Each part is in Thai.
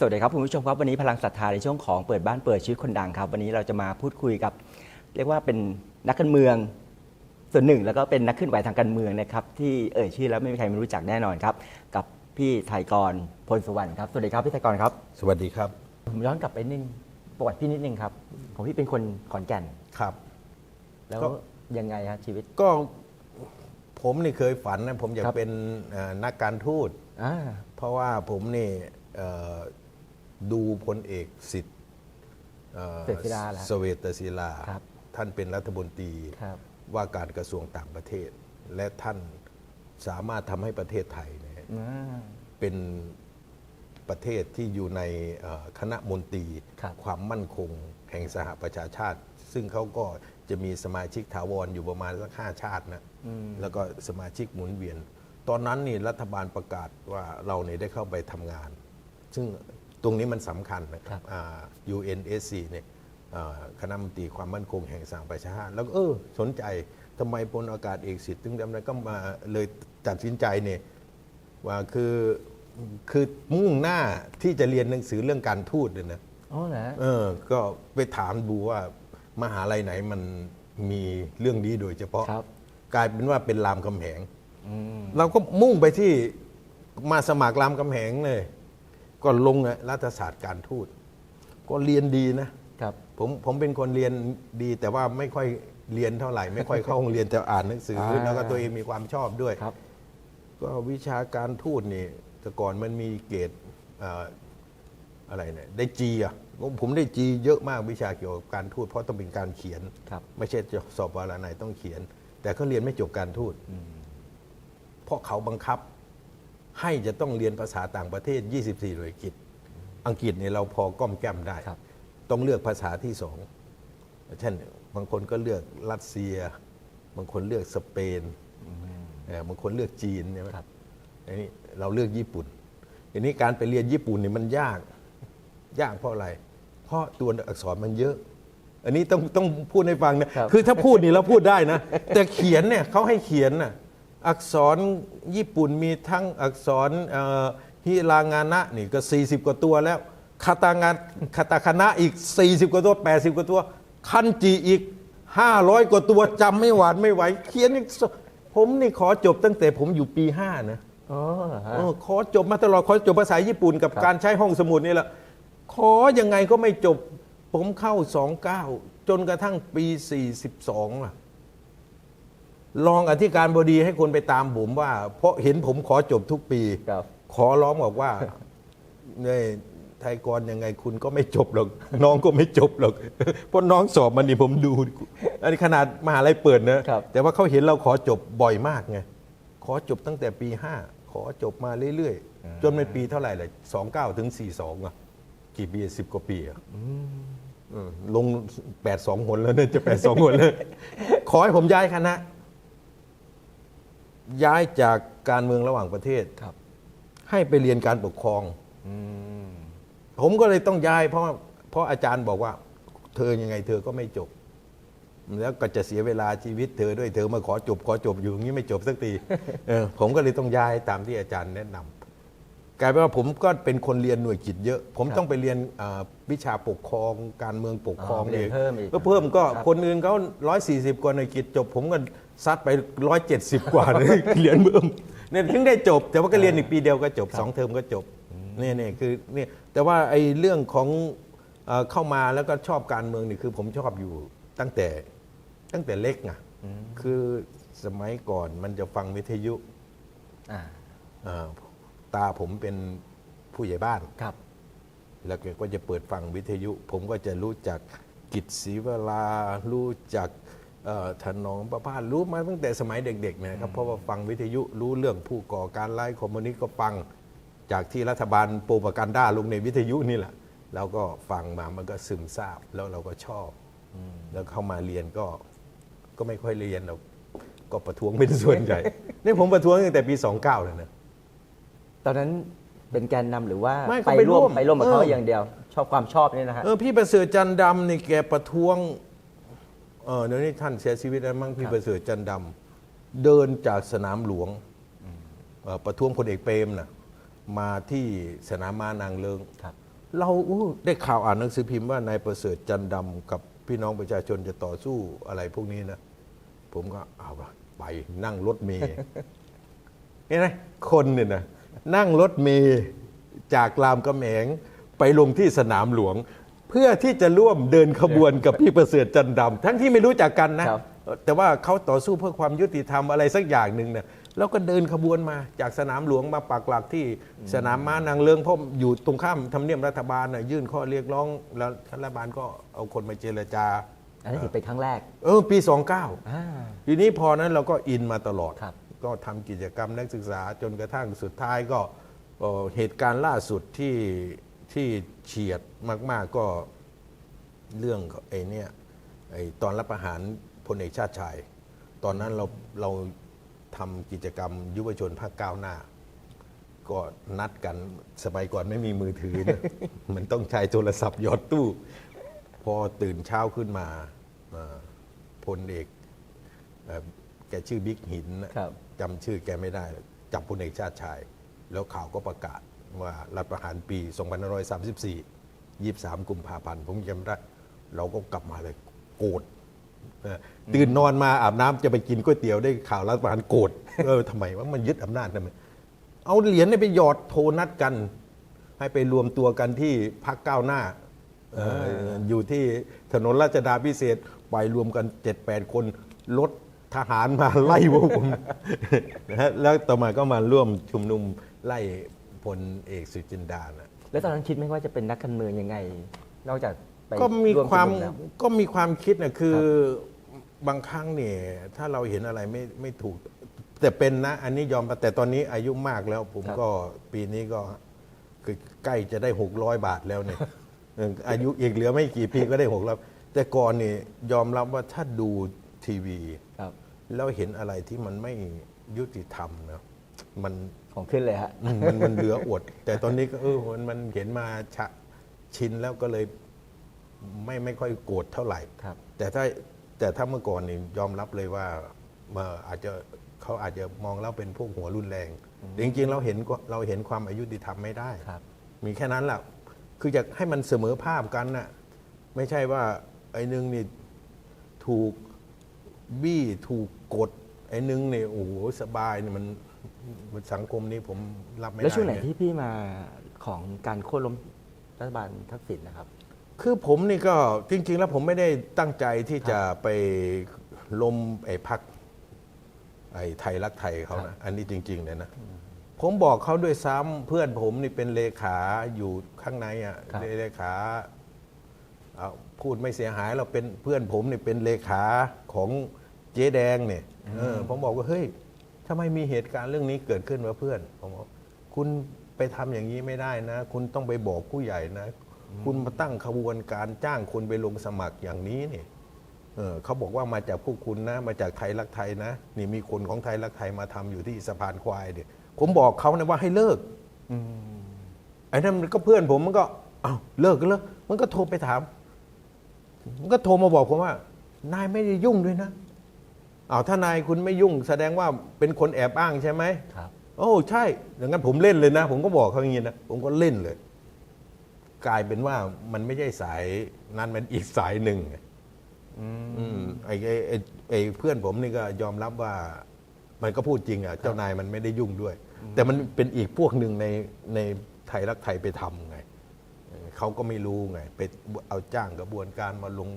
สวัสดีครับคุณผู้ชมครับ วันนี้พลังศรัทธาในช่วงของเปิดบ้านเปิดชีวิตคนดังครับ วันนี้เราจะมาพูดคุยกับ เรียกว่าเป็นนักการเมืองส่วนหนึ่ง แล้วก็เป็นนักเคลื่อนไหวทางการเมืองนะครับที่เอ่ยชื่อแล้วไม่มีใครไม่รู้จักแน่นอนครับ กับพี่ไทยกรพลสุวรรณครับสวัสดีครับพี่ไทยกรครับ สวัสดีครับผมย้อนกลับไปนิดนึงประวัติพี่นิดนึงครับผมพี่เป็นคนขอนแก่นครับ แล้วก็ ยังไงฮะชีวิตก็ผมนี่เคยฝันนะผมอยากครับเป็นเอ่อนักการทูต อ่า เพราะว่าผมนี่เอ่อ ดูพลเอกสิทธิ์อ่อเสศิลาเหรอสเวตศิลา ครับ ท่านเป็นรัฐมนตรีครับ ว่าการกระทรวงต่างประเทศ และท่านสามารถทำให้ประเทศไทยเนี่ย อ่า เป็นประเทศที่อยู่ในเอ่อคณะมนตรีครับความมั่นคงแห่งสหประชาชาติ ซึ่งเขาก็จะมีสมาชิกถาวรอยู่ประมาณสักห้าชาตินะแล้วก็สมาชิกหมุนเวียน ตอนนั้นนี่รัฐบาลประกาศว่าเราเนี่ยได้เข้าไปทำงาน ซึ่ง ตรงนี้มันสำคัญนะครับอ่า UNSC เนี่ยอ่าคณะมนตรีความมั่นคงแห่งสหประชาชาติแล้วก็เออสนใจทำไมพลอากาศเอกสิทธิ์ถึงดำนั้นก็มาเลยตัดสินใจเนี่ยว่าคือคือมุ่งหน้าที่จะเรียนหนังสือเรื่องการทูตเนี่ยนะอ๋อเหรอเออ ก็ไปถามดูว่ามหาลัยไหนมันมีเรื่องนี้โดยเฉพาะครับ กลายเป็นว่าเป็นรามคำแหงอืมเราก็มุ่งไปที่มาสมัครรามคำแหงเลย ก็ลงอะรัฐศาสตร์การทูต ก็เรียนดีนะครับผมผมเป็นคนเรียนดีแต่ว่าไม่ค่อยเรียนเท่าไหร่ ไม่ค่อยเข้าโรงเรียนแต่อ่านหนังสืออ่าแล้วก็ตัวเองมีความชอบด้วย ครับ ก็วิชาการทูตนี่แต่ก่อนมันมีเกรดเอ่ออะไรเนี่ยได้จีอะผมได้จีเยอะมากวิชาเกี่ยวกับการทูตเพราะต้องเป็นการเขียน ครับ ไม่ใช่จะสอบวาระไหนต้องเขียน แต่เขาเรียนไม่จบการทูต เพราะเขาบังคับ ให้จะต้องเรียนภาษาต่างประเทศ 24หน่วยกิจ อังกฤษเนี่ยเราพอก้อมแก้มได้ ครับต้องเลือกภาษาที่สองเช่นบางคนก็เลือกรัสเซีย บางคนเลือกสเปนเอ่อบางคนเลือกจีนใช่ไหมครับ อันนี้เราเลือกญี่ปุ่นทีนี้การไปเรียนญี่ปุ่นเนี่ยมันยาก ยากเพราะอะไร เพราะตัวอักษรมันเยอะ อันนี้ต้องต้องพูดให้ฟังนะครับอถ้าพูดนี่เราพูดได้นะ แต่เขียนเนี่ยเขาให้เขียนน่ะ อักษรญี่ปุ่นมีทั้งอักษรเอ่อฮิรางานะนี่ก็ 40 กว่าตัวแล้วคาตางานคาตาคานะอีก 40 กว่าตัว 80 กว่าตัว คันจิอีก 500 กว่าตัวจำไม่หวานไม่ไหว เขียนอีกสผมนี่ขอจบตั้งแต่ผมอยู่ปี 5 นะอ๋อเหรอฮะเออขอจบมาตลอดขอจบภาษาญี่ปุ่นกับครับการใช้ห้องสมุดนี่แหละขอยังไงก็ไม่จบผมเข้า 29 จนกระทั่งปี 42อะ รองอธิการบดีให้คนไปตามผมว่า เพราะเห็นผมขอจบทุกปี ครับ ขอร้องบอกว่าเนี่ยไทยกรยังไงคุณก็ไม่จบหรอก น้องก็ไม่จบหรอก เพราะน้องสอบมันนี่ผมดู อันนี้ขนาดมหาลัยเปิดนะครับ แต่ว่าเขาเห็นเราขอจบบ่อยมากไงขอจบตั้งแต่ปีห้าขอจบมาเรื่อยๆ จนเป็นปีเท่าไหร่เลยสองเก้าถึงสี่สองอะกี่ปีสิบกว่าปีอะเออลงแปดสองหนแล้วเนี่ยจะแปดสองหนเลยขอให้ผมย้ายคณะ ย้ายจากการเมืองระหว่างประเทศครับ ให้ไปเรียนการปกครอง อืมผมก็เลยต้องย้ายเพราะเพราะอาจารย์บอกว่า เธอยังไงเธอก็ไม่จบ แล้วก็จะเสียเวลาชีวิตเธอด้วยเธอมาขอจบขอจบอยู่อย่างนี้ไม่จบสักทีเออผมก็เลยต้องย้ายตามที่อาจารย์แนะนำกลายเป็นว่าผมก็เป็นคนเรียนหน่วยกิจเยอะ ผมต้องไปเรียนอ่าวิชาปกครอง การเมืองปกครองอ๋อเรียนเพิ่มอีก ก็เพิ่มก็ครับคนอื่นเขาร้อยสี่สิบกว่าหน่วยกิจจบ ผมก็ ซัดไปร้อยเจ็ดสิบกว่าเลยเรียนเพิ่มเนี่ยถึงได้จบ แต่ว่าก็เรียนอีกปีเดียวก็จบสองเทอมก็จบเนี่ยเนี่ยคือเนี่ยแต่ว่าไอ้เรื่องของเอ่อเข้ามาแล้วก็ชอบการเมืองนี่คือผมชอบอยู่ตั้งแต่ตั้งแต่เล็กไงคือสมัยก่อนมันจะฟังวิทยุอ่าอ่าตาผมเป็นผู้ใหญ่บ้าน ครับ แล้วแกก็จะเปิดฟังวิทยุ ผมก็จะรู้จักกิจศรีวรารู้จักเอ่อ ถนอมประพาสรู้มาตั้งแต่สมัยเด็กๆเนะครับเพราะว่าฟังวิทยุรู้เรื่องผู้ก่อการร้ายคอมมิวนิสต์ก็ฟังจากที่รัฐบาลโปรปกันด้าลงในวิทยุนี่แหละเราก็ฟังมามันก็ซึมซาบแล้วเราก็ชอบแล้วเข้ามาเรียนก็ก็ไม่ค่อยเรียนเราก็ประท้วงเป็นส่วนใหญ่นี่ผมประท้วงตั้งแต่ปี 29เลยนะตอนนั้นเป็นแกนนำหรือว่าไม่เขาไปไปร่วร่มวมไปร่วมกับเขาเอออย่างเดียว ชอบความชอบนี่นะฮะเออพี่ประเสริฐจันดำนี่แกประท้วง เออเดี๋ยวนี้ท่านเสียชีวิตแล้วมั้งพี่ครับประเสริฐจันดำเดินจากสนามหลวงเอ่อประท้วงพลเอกเปรมนะมาที่สนามม้านางเลิง ครับ เราอู้ได้ข่าวอ่านหนังสือพิมพ์ว่านายประเสริฐจันดำกับพี่น้องประชาชนจะต่อสู้อะไรพวกนี้นะ ผมก็เอาละไปนั่งรถเมย์เห็นไหมคนเนี่ยนะนั่งรถเมย์จากรามกำแหงไปลงที่สนามหลวง เพื่อที่จะร่วมเดินขบวนกับพี่ประเสริฐจันดำทั้งที่ไม่รู้จักกันนะ ครับแต่ว่าเขาต่อสู้เพื่อความยุติธรรมอะไรสักอย่างหนึ่งเนี่ยแล้วก็เดินขบวนมาจากสนามหลวงมาปักหลักที่สนามม้านางเลิงเพราะอยู่ตรงข้ามทำเนียบรัฐบาลน่ะยื่นข้อเรียกร้องแล้วรัฐบาลก็เอาคนมาเจรจา อันนี้ถือเป็นครั้งแรกเออปี 29 อ่า ทีนี้พอนั้นเราก็อินมาตลอด ครับ ก็ทำกิจกรรมนักศึกษาจนกระทั่งสุดท้ายก็เอ่อเหตุการณ์ล่าสุดที่ ที่เฉียดมาก ๆก็เรื่องไอ้เนี่ยไอ้ตอนรับประหารพลเอกชาติชาย ตอนนั้นเราเราทำกิจกรรมยุวชนภาคก้าวหน้า ก็นัดกันสมัยก่อนไม่มีมือถือนะมันต้องใช้โทรศัพท์หยอดตู้ พอตื่นเช้าขึ้นมาเอ่อพลเอกเอ่อแกชื่อบิ๊กหินนะครับจำชื่อแกไม่ได้จับพลเอกชาติชาย แล้วข่าวก็ประกาศ ว่ารัฐประหารปี 2534 23 กุมภาพันธ์ผมจำได้เราก็กลับมาเลยโกรธเออตื่นนอนมาอาบน้ำจะไปกินก๋วยเตี๋ยวได้ข่าวรัฐประหารโกรธเออทำไมว่ามันยึดอำนาจทำไมเอาเหรียญเนี่ยไปหยอดโทรนัดกัน ให้ไปรวมตัวกันที่พักก้าวหน้าเอ่ออยู่ที่ถนนราชดาพิเศษกไปรวมกัน7-8คนรถทหารมาไล่พวกผมนะฮะแล้วต่อมาก็มาร่วมชุมนุมไล่พ ลเอกสุจินดานะแล้วตอนนั้นคิดไหมว่าจะเป็นนักการเมืองยังไง นอกจากไปก็มีร่ความชุนุแล้ว ก็มีความคิดนะคือบางครั้งเนี่ยถ้าเราเห็นอะไรไม่ไม่ถูก แต่เป็นนะ อันนี้ยอมรับแต่ตอนนี้อายุมากแล้วผมครับ ก็ปีนี้ก็คือใกล้จะได้หกร้อยบาทแล้วเนี่ยเอออายุอีกเหลือไม่กี่ปีก็ได้หกร้อยแต่ก่อนนี่ยอมรับว่าถ้าดูทีวี ครับ แล้วเห็นอะไรที่มันไม่ยุติธรรมนะ มันของขึ้นเลยฮะอืมมันมันเหลืออดแต่ตอนนี้ก็เออมันมันเห็นมาชะชินแล้วก็เลยไม่ไม่ค่อยโกรธเท่าไหร่ ครับ แต่ถ้าแต่ถ้าเมื่อก่อนนี่ยอมรับเลยว่ามาอาจจะเขาอาจจะมองเราเป็นพวกหัวรุนแรงแต่จริงๆเราเห็นก็เราเห็นความอายุติธรรมไม่ได้ ครับ มีแค่นั้นแหละคืออยากให้มันเสมอภาพกันน่ะ ไม่ใช่ว่าไอ้นึงนี่ถูกบี้ถูกกด ไอ้นึงเนี่ยโอ้โหสบายเนี่ยมัน มันสังคมนี้ผมรับไม่ได้แล้วช่วงไหนเยที่พี่มาของการโค่นล้มรัฐบาลทักษิณนะครับ คือผมนี่ก็จริง ๆ แล้วผมไม่ได้ตั้งใจที่จะไปลมไอ้พักไอ้ไทยรักไทยเขาครันะบอันนี้จริง ๆ เลยนะ ผมบอกเขาด้วยซ้ำเพื่อนผมนี่เป็นเลขาอยู่ข้างในอะครับเลขาเอาพูดไม่เสียหายเราเป็นเพื่อนผมนี่เป็นเลขาของเจ๊แดงเนี่ยเออผมบอกว่าเฮ้ย ทำไมมีเหตุการณ์เรื่องนี้เกิดขึ้นวะเพื่อนผมบอกคุณไปทำอย่างนี้ไม่ได้นะ คุณต้องไปบอกผู้ใหญ่นะ คุณมาตั้งขบวนการจ้างคนไปลงสมัครอย่างนี้เนี่ยเออเขาบอกว่ามาจากพวกคุณนะ มาจากไทยรักไทยนะนี่มีคนของไทยรักไทยมาทำอยู่ที่สะพานควายเนี่ยผมบอกเขานะว่าให้เลิก ไอ้นั่นมันก็เพื่อนผมมันก็อ้าวเลิกก็เลิกมันก็โทรไปถาม มันก็โทรมาบอกผมว่า นายไม่ได้ยุ่งด้วยนะ อ้าวถ้านายคุณไม่ยุ่งแสดงว่าเป็นคนแอบอ้างใช่ไหมครับ โอ้ใช่อย่างนั้นผมเล่นเลยนะ ผมก็บอกเขาอย่างนี้นะผมก็เล่นเลย กลายเป็นว่ามันไม่ใช่สายนั้นมันอีกสายหนึ่งอืมไอ้ไอ้ไอ้ไอ้เพื่อนผมนี่ก็ยอมรับว่า มันก็พูดจริงอะเจ้านายมันไม่ได้ยุ่งด้วย แต่มันเป็นอีกพวกหนึ่งในในไทยรักไทยไปทำไงเออเขาก็ไม่รู้ไง ไปเอาจ้างกระบวนการมาลง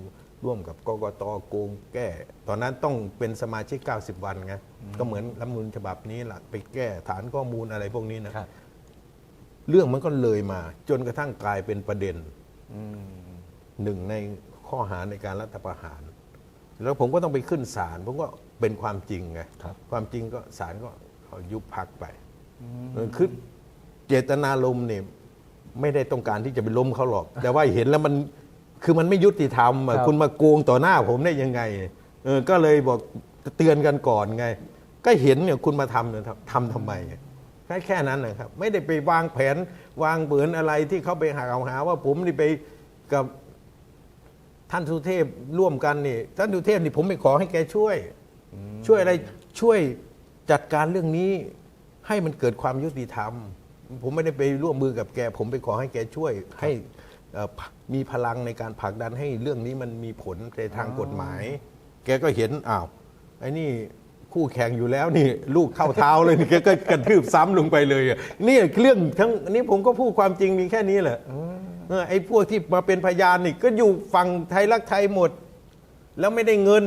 ร่วมกับกกตโกงแก้ ตอนนั้นต้องเป็นสมาชิก 90 วันไงก็เหมือนรัฐธรรมนูญฉบับนี้แหละไปแก้ฐานข้อมูลอะไรพวกนี้นะครับเรื่องมันก็เลยมา จนกระทั่งกลายเป็นประเด็นอืมหนึ่งในข้อหาในการรัฐประหาร แล้วผมก็ต้องไปขึ้นศาลผมก็เป็นความจริงไงครับความจริงก็ศาลก็เอายุบพักไปเออคือเจตนารมณ์เนี่ยไม่ได้ต้องการที่จะไปล้มเขาหรอก แต่ว่าเห็นแล้วมัน คือมันไม่ยุติธรรมอะครับ คุณมาโกงต่อหน้าผมได้ยังไงเออก็เลยบอกเตือนกันก่อนไง ก็เห็นเนี่ยคุณมาทำเนี่ยทำทำทำไมแค่แค่นั้นนะครับ ไม่ได้ไปวางแผนวางเบือนอะไรที่เขาไปหาเอาหาว่าผมนี่ไปกับท่านสุเทพร่วมกันนี่ท่านสุเทพนี่ผมไปขอให้แกช่วย ช่วยอะไรช่วยจัดการเรื่องนี้ ให้มันเกิดความยุติธรรม ผมไม่ได้ไปร่วมมือกับแก ผมไปขอให้แกช่วย ให้เอ่อ มีพลังในการผลักดันให้เรื่องนี้มันมีผลในทางกฎหมาย แกก็เห็นอ้าวไอ้นี่คู่แข่งอยู่แล้วนี่ลูกเข้าเท้าเลยนี่แกก็กระทืบซ้ำลงไปเลยอะนี่เรื่องทั้งอันนี้ผมก็พูดความจริงมีแค่นี้แหละเออไอ้พวกที่มาเป็นพยานนี่ก็อยู่ฝั่งไทยรักไทยหมด แล้วไม่ได้เงิน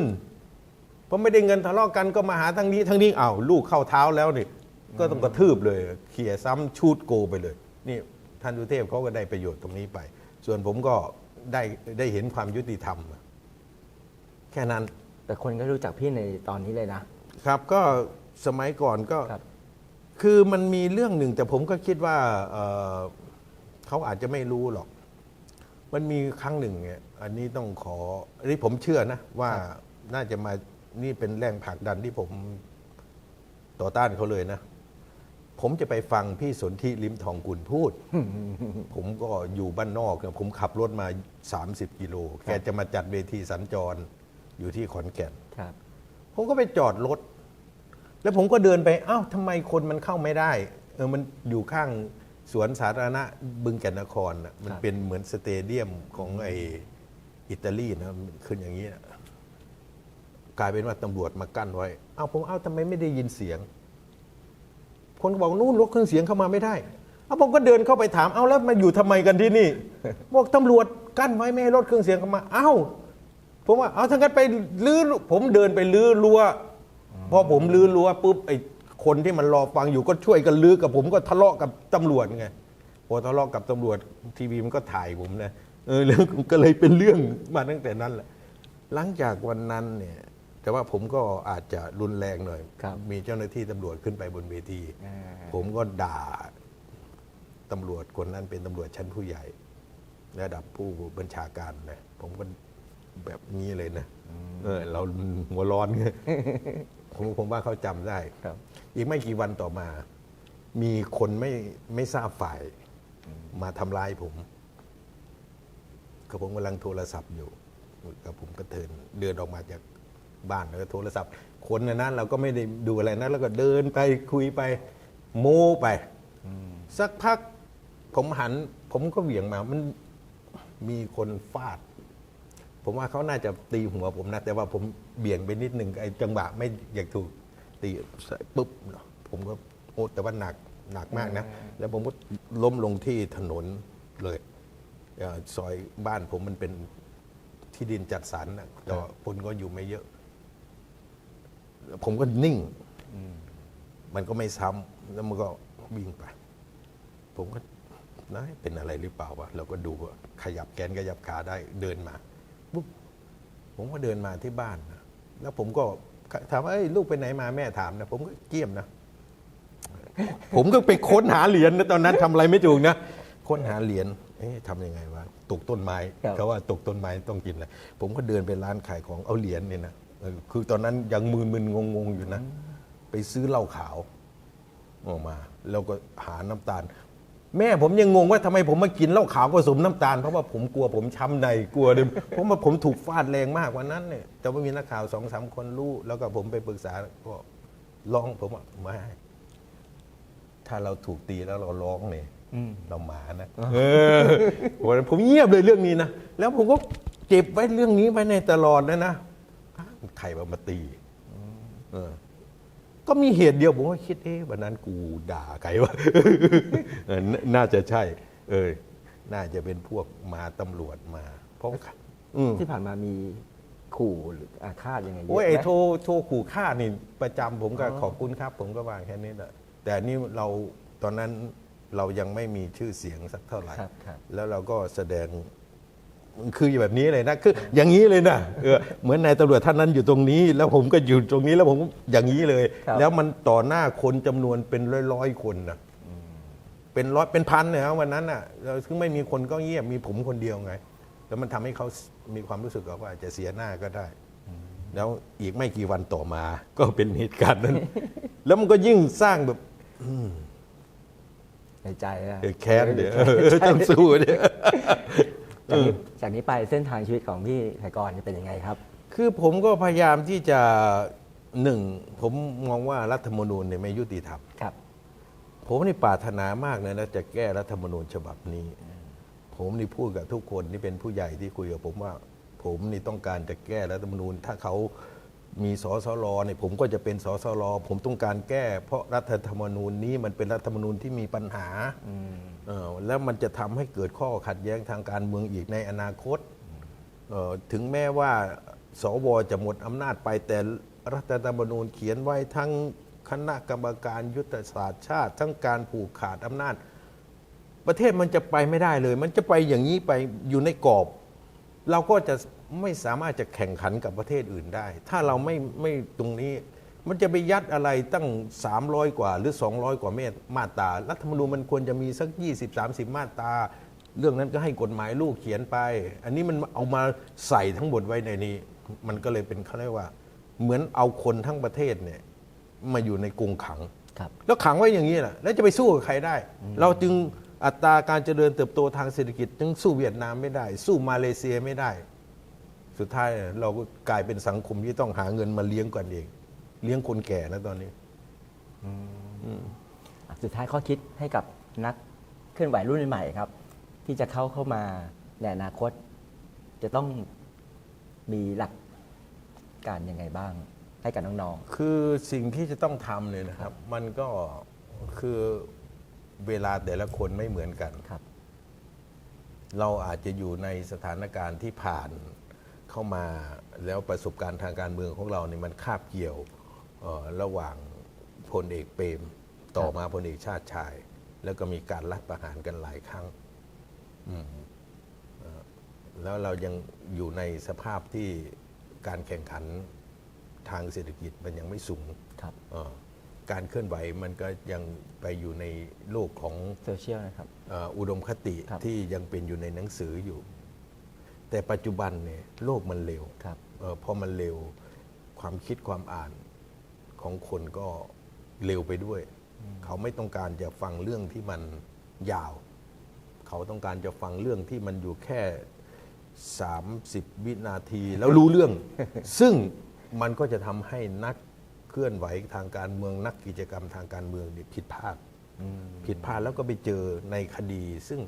พอไม่ได้เงินทะเลาะกันก็มาหาทางนี้ทางนี้อ้าวลูกเข้าเท้าแล้วนี่ก็ต้องกระทืบเลยเขี่ยซ้ำชูดโกไปเลย นี่ท่านดุเทพเขาก็ได้ประโยชน์ตรงนี้ไป ส่วนผมก็ได้ได้เห็นความยุติธรรม แค่นั้นแต่คนก็รู้จักพี่ในตอนนี้เลยนะ ครับก็สมัยก่อนก็ครับ คือมันมีเรื่องหนึ่ง แต่ผมก็คิดว่าเอ่อเขาอาจจะไม่รู้หรอก มันมีครั้งหนึ่งเนี่ยอันนี้ต้องขออันนี้ผมเชื่อนะ ว่าน่าจะมานี่เป็นแรงผลักดันที่ผมต่อต้านเขาเลยนะ ผมจะไปฟังพี่สนธิลิมทองกุลพูด ผมก็อยู่บ้านนอกนะผมขับรถมา 30 กิโล แกจะมาจัดเวทีสัญจรอยู่ที่ขอนแก่นครับผมก็ไปจอดรถ แล้วผมก็เดินไป เอ้าทำไมคนมันเข้าไม่ได้ เออ มันอยู่ข้างสวนสาธารณะบึงแก่นนครน่ะมันครับเป็นเหมือนสเตเดียมของไออิตาลีนะมันขึ้นอย่างนี้นะกลายเป็นว่าตำรวจมากั้นไว้ เอ้าผม เอ้าทำไมไม่ได้ยินเสียง คนก็บอกนู่นรถเครื่องเสียงเข้ามาไม่ได้เอ้าผมก็เดินเข้าไปถามเอาแล้วมาอยู่ทำไมกันที่นี่บอกตำรวจกั้นไว้ไม่ให้รถเครื่องเสียงเข้ามา เอ้าผมว่าเอาถ้างั้นไปลื้อผมเดินไปลื้อรั้วพอผมลื้อรั้วปุ๊บไอ้คนที่มันรอฟังอยู่ก็ช่วยกันลื้อกับผมก็ทะเลาะกับตำรวจไงพอทะเลาะกับตำรวจทีวีมันก็ถ่ายผมนะเออแล้วก็เลยเป็นเรื่องมาตั้งแต่นั้นแหละ หลังจากวันนั้นเนี่ย แต่ว่าผมก็อาจจะรุนแรงหน่อย ครับมีเจ้าหน้าที่ตำรวจขึ้นไปบนเวที อ่า ผมก็ด่าตำรวจคนนั้นเป็นตำรวจชั้นผู้ใหญ่ ระดับผู้บัญชาการนะผมก็แบบนี้เลยนะเออเราหัวร้อนไง ผมผมว่าเขาจำได้ ครับ อีกไม่กี่วันต่อมา มีคนไม่ไม่ทราบฝ่ายมาทำร้ายผมก็ผมกำลังโทรศัพท์อยู่กับผมก็เดินเดินออกมาจาก บ้านแล้วก็โทรศัพท์ คนในนั้นเราก็ไม่ได้ดูอะไรนะแล้วก็เดินไปคุยไปโม้ไป สักพักผมหัน ผมก็เหวี่ยงมา มันมีคนฟาด ผมว่าเขาน่าจะตีหัวผมนะ แต่ว่าผมเบี่ยงไปนิดหนึ่งไอ้จังหวะไม่อยากถูกตีปุ๊บ ผมก็โอ้แต่ว่าหนักหนักมากนะ แล้วผมก็ล้มลงที่ถนนเลยซอยบ้านผมมันเป็นที่ดินจัดสรรนะแต่คนก็อยู่ไม่เยอะ ผมก็นิ่ง มันก็ไม่ซ้ำแล้วมันก็วิ่งไป ผมก็นายเป็นอะไรหรือเปล่าวะเราก็ดูว่าขยับแขนขยับขาได้เดินมาปุ๊บผมก็เดินมาที่บ้านนะแล้วผมก็ถามว่าเอ้ยลูกไปไหนมาแม่ถามนะผมก็เกี้ยมนะ ผมก็ไปค้นหาเหรียญนะตอนนั้นทำอะไรไม่ถูกนะค้นหาเหรียญเอ๊ะทำยังไงวะตกต้นไม้ครับเขาว่าตกต้นไม้ต้องกินอะไรผมก็เดินไปร้านขายของเอาเหรียญเนี่ยนะเออ คือตอนนั้นยังมึนมึนงงงๆอยู่นะ ไปซื้อเหล้าขาวออกมา แล้วก็หาน้ำตาล แม่ผมยังงงว่าทำไมผมมากินเหล้าขาวผสมน้ำตาล เพราะว่าผมกลัวผมช้ำในกลัวเลยเพราะว่าผมถูกฟาดแรงมากวันนั้นเนี่ยแต่ว่ามีนักข่าวสองสามคนรู้ แล้วก็ผมไปปรึกษาก็ร้องผมว่าไม่ถ้าเราถูกตีแล้วเราร้องเนี่ยอืมเราหมานะเออวันนั้นผมเงียบเลยเรื่องนี้นะแล้วผมก็เก็บไว้เรื่องนี้ไว้ในตลอดเลยนะ ใครมามาตีเออ ก็มีเหตุเดียวผมก็คิดเอ๊ะวันนั้นกูด่าใครวะเออน่าน่าจะใช่ เออ น่าจะเป็นพวกมาตำรวจมาเพราะอืมที่ผ่านมามีขู่หรืออาฆาตยังไงเยโอ้ยอะไอ้ไหมโทรโทรขู่ฆ่านี่ประจำผมก็ขอบคุณครับ ผมก็ว่าแค่นี้แหละแต่อันนี่เราตอนนั้นเรายังไม่มีชื่อเสียงสักเท่าไหร่ ครับครับ แล้วเราก็แสดง คือแบบนี้เลยนะคืออย่างนี้เลยนะเออเหมือนนายตำรวจท่านนั้นอยู่ตรงนี้ แล้วผมก็อยู่ตรงนี้แล้วผมอย่างนี้เลยครับแล้วมันต่อหน้าคนจำนวนเป็นร้อยร้อยๆคนนะเป็นร้อยเป็นพันเลยนะวันนั้นอะเราซึ่งไม่มีคนก็เงียบมีผมคนเดียวไง แล้วมันทำให้เขามีความรู้สึกว่าจะเสียหน้าก็ได้ แล้วอีกไม่กี่วันต่อมา ก็เป็นเหตุการณ์นั้น แล้วมันก็ยิ่งสร้างแบบในใจอะเออแค้นเดี๋ยวเออต้องสู้เดี๋ยว จากนี้จากนี้ไปเส้นทางชีวิตของพี่ไถกรจะเป็นยังไงครับ คือผมก็พยายามที่จะหนึ่งผมมองว่ารัฐธรรมนูญเนี่ยไม่ยุติธรรมครับ ผมนี่ปรารถนามากเลยนะจะแก้รัฐธรรมนูญฉบับนี้ ผมนี่พูดกับทุกคนที่เป็นผู้ใหญ่ที่คุยกับผมว่า ผมนี่ต้องการจะแก้รัฐธรรมนูญถ้าเขา มีสสรเนี่ยผมก็จะเป็นสสรผมต้องการแก้ เพราะรัฐธรรมนูญนี้มันเป็นรัฐธรรมนูญที่มีปัญหาเออแล้วมันจะทำให้เกิดข้อขัดแย้งทางการเมืองอีกในอนาคตเอ่อถึงแม้ว่าสวจะหมดอำนาจไปแต่รัฐธรรมนูญเขียนไว้ทั้งคณะกรรมการยุทธศาสตร์ชาติ ทั้งการผูกขาดอำนาจ ประเทศมันจะไปไม่ได้เลย มันจะไปอย่างนี้ไปอยู่ในกรอบ เราก็จะ ไม่สามารถจะแข่งขันกับประเทศอื่นได้ ถ้าเราไม่ไม่ตรงนี้ มันจะไปยัดอะไรตั้ง 300 กว่าหรือ 200 กว่าเมตรมาตรารัฐธรรมนูญมันควรจะมีสัก 20-30 มาตราเรื่องนั้นก็ให้กฎหมายลูกเขียนไป อันนี้มันเอามาใส่ทั้งหมดไว้ในนี้ มันก็เลยเป็นเขาเรียกว่า เหมือนเอาคนทั้งประเทศเนี่ยมาอยู่ในกรงขังครับแล้วขังไว้อย่างนี้แหละแล้วจะไปสู้กับใครได้ เราจึงอัตราการเจริญเติบโตทางเศรษฐกิจจึงสู้เวียดนามไม่ได้ สู้มาเลเซียไม่ได้ สุดท้ายเราก็กลายเป็นสังคมที่ต้องหาเงินมาเลี้ยงกันเอง เลี้ยงคนแก่นะตอนนี้สุดท้ายข้อคิดให้กับนักเคลื่อนไหวรุ่นใหม่ๆครับ ที่จะเข้าเข้ามาในอนาคต จะต้องมีหลักการยังไงบ้าง ให้กับน้องคือสิ่งที่จะต้องทำเลยนะครับ มันก็คือเวลาแต่ละคนไม่เหมือนกันๆครับ เราอาจจะอยู่ในสถานการณ์ที่ผ่าน เข้ามาแล้วประสบการณ์ทางการเมืองของเราเนี่ยมันคาบเกี่ยวเอ่อระหว่างพลเอกเปรมต่อมาพลเอกชาติชาย แล้วก็มีการรัฐประหารกันหลายครั้งอืมเอ่อแล้วเรายังอยู่ในสภาพที่การแข่งขันทางเศรษฐกิจมันยังไม่สูงครับเอ่อการเคลื่อนไหวมันก็ยังไปอยู่ในโลกของโซเชียลนะครับเอ่ออุดมคติครับที่ยังเป็นอยู่ในหนังสืออยู่ แต่ปัจจุบันเนี่ยโลกมันเร็วครับเอ่อพอมันเร็วความคิดความอ่านของคนก็เร็วไปด้วย เขาไม่ต้องการจะฟังเรื่องที่มันยาว เขาต้องการจะฟังเรื่องที่มันอยู่แค่ 30 วินาที แล้วรู้เรื่อง ซึ่งมันก็จะทำให้นักเคลื่อนไหวทางการเมืองนักกิจกรรมทางการเมืองเนี่ยผิดพลาดผิดพลาดแล้วก็ไปเจอในคดีซึ่ง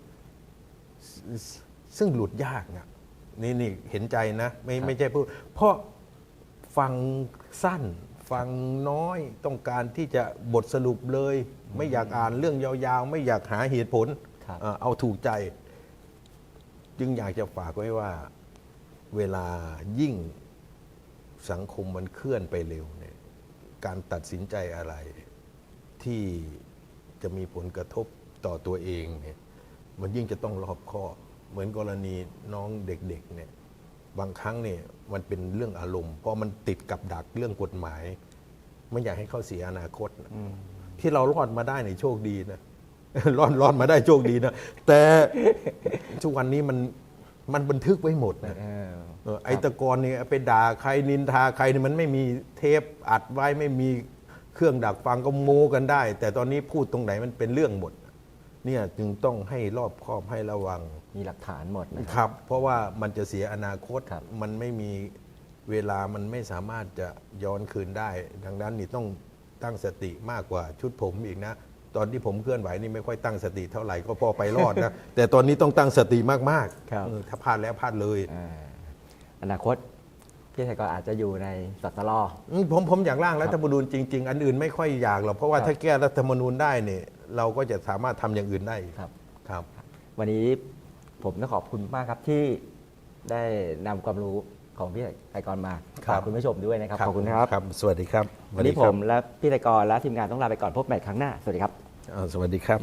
ซซึ่งหลุดยากนะ นี่นี่เห็นใจนะ ไม่ไม่ใช่พูด เพราะฟังสั้น ฟังน้อยต้องการที่จะบทสรุปเลย ไม่อยากอ่านเรื่องยาวๆ ไม่อยากหาเหตุผลครับเอ่อเอาถูกใจ จึงอยากจะฝากไว้ว่าเวลายิ่งสังคมมันเคลื่อนไปเร็วเนี่ยการตัดสินใจอะไรที่จะมีผลกระทบต่อตัวเองเนี่ยมันยิ่งจะต้องรอบคอบ เหมือนกรณีน้องเด็กๆเนี่ยบางครั้งเนี่ยมันเป็นเรื่องอารมณ์เพราะมันติดกับดักเรื่องกฎหมาย ไม่อยากให้เขาเสียอนาคตนะที่เรารอดมาได้เนี่ยโชคดีนะรอดรอดมาได้โชคดีนะ แต่ทุกวันนี้มันมันบันทึกไว้หมดนะเออเออไอแตะกอนเนี่ยไปด่าใครนินทาใครเนี่ยมันไม่มีเทปอัดไว้ไม่มีเครื่องดักฟังก็โมกันได้ แต่ตอนนี้พูดตรงไหนมันเป็นเรื่องหมด เนี่ยจึงต้องให้รอบคอบให้ระวังมีหลักฐานหมดนะคครับ รับ เพราะว่ามันจะเสียอนาคต ครับ มันไม่มีเวลามันไม่สามารถจะย้อนคืนได้ ดังนั้นนี่ต้องตั้งสติมากกว่าชุดผมอีกนะ ตอนที่ผมเคลื่อนไหวนี่ไม่ค่อยตั้งสติเท่าไหร่ก็พอไปรอดนะ แต่ตอนนี้ต้องตั้งสติมากครับ ๆเออถ้าพลาดแล้วพลาดเลย อ่าอนาคตพี่ไทยก็อาจจะอยู่ในสตลอืมผมผมอยากร่างรัฐธรรมนูญจริง ๆ อันอื่นไม่ค่อยอยากหรอกเพราะว่าครับ ถ้าแก้รัฐธรรมนูญได้เนี่ย เราก็จะสามารถทำอย่างอื่นได้ครับ ครับ วันนี้ผมต้องขอบคุณมากครับที่ได้นำความรู้ของพี่ไทยกรมาครับ ฝากคุณผู้ชมด้วยนะครับขอบคุณครับครับ สวัสดีครับวันนี้สผวัสมดีครับและพี่ไทยกรและทีมงานต้องลาไปก่อนพบใหม่ครั้งหน้าสวัสดีครับ อ่าสวัสดีครับ